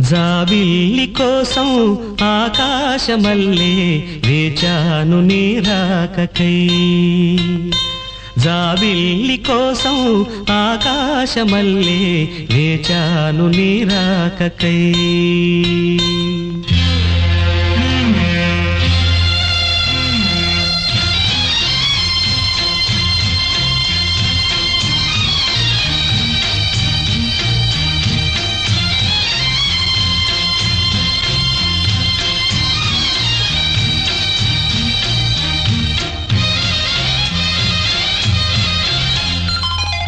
జాబిల్లి కోసం ఆకాశమల్లే వేచాను నీరాకకై జాబిల్లి కోసం ఆకాశమల్లే వేచాను నీరాకకై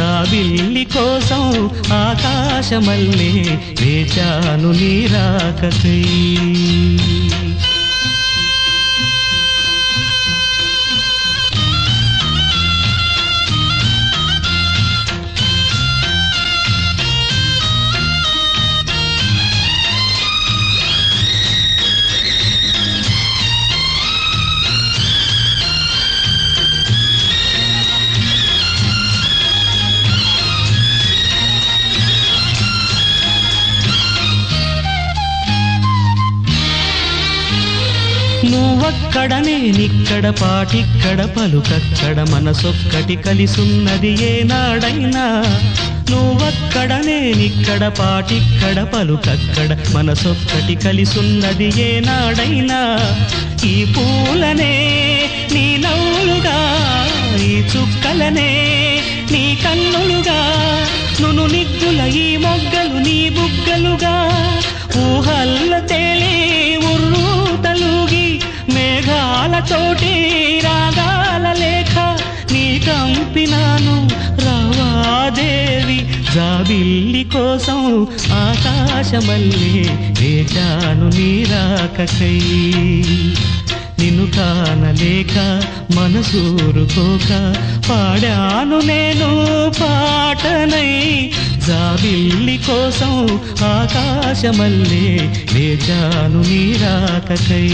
జాబిల్లి కోసం ఆకాశమల్లే వేచాను నీరాకకై నువ్వక్కడ నేనిక్కడ పాటిక్కడ పలుకక్కడ మనసొక్కటి కలిసున్నది ఏనాడైనా. నువ్వక్కడ నేనిక్కడ పాటిక్కడ పలుకక్కడ మనసొక్కటి కలిసున్నది ఏనాడైనా. ఈ పూలనే నీ నవ్వులుగా ఈ చుక్కలనే నీ కన్నులుగా. నును నిగ్గుల ఈ మొగ్గలు నీ బుగ్గలుగా. ఊహల్ల తేలే తోటి రాగాల లేఖ నీ కంపినాను రావాదేవి జాబిల్లి కోసం ఆకాశమల్లే వేచాను నీ రాకకై నిన్ను కానలేక మనసూరుకోక పాడాను నేను పాటనై. జాబిల్లి కోసం ఆకాశమల్లే వేచాను నీరాకకై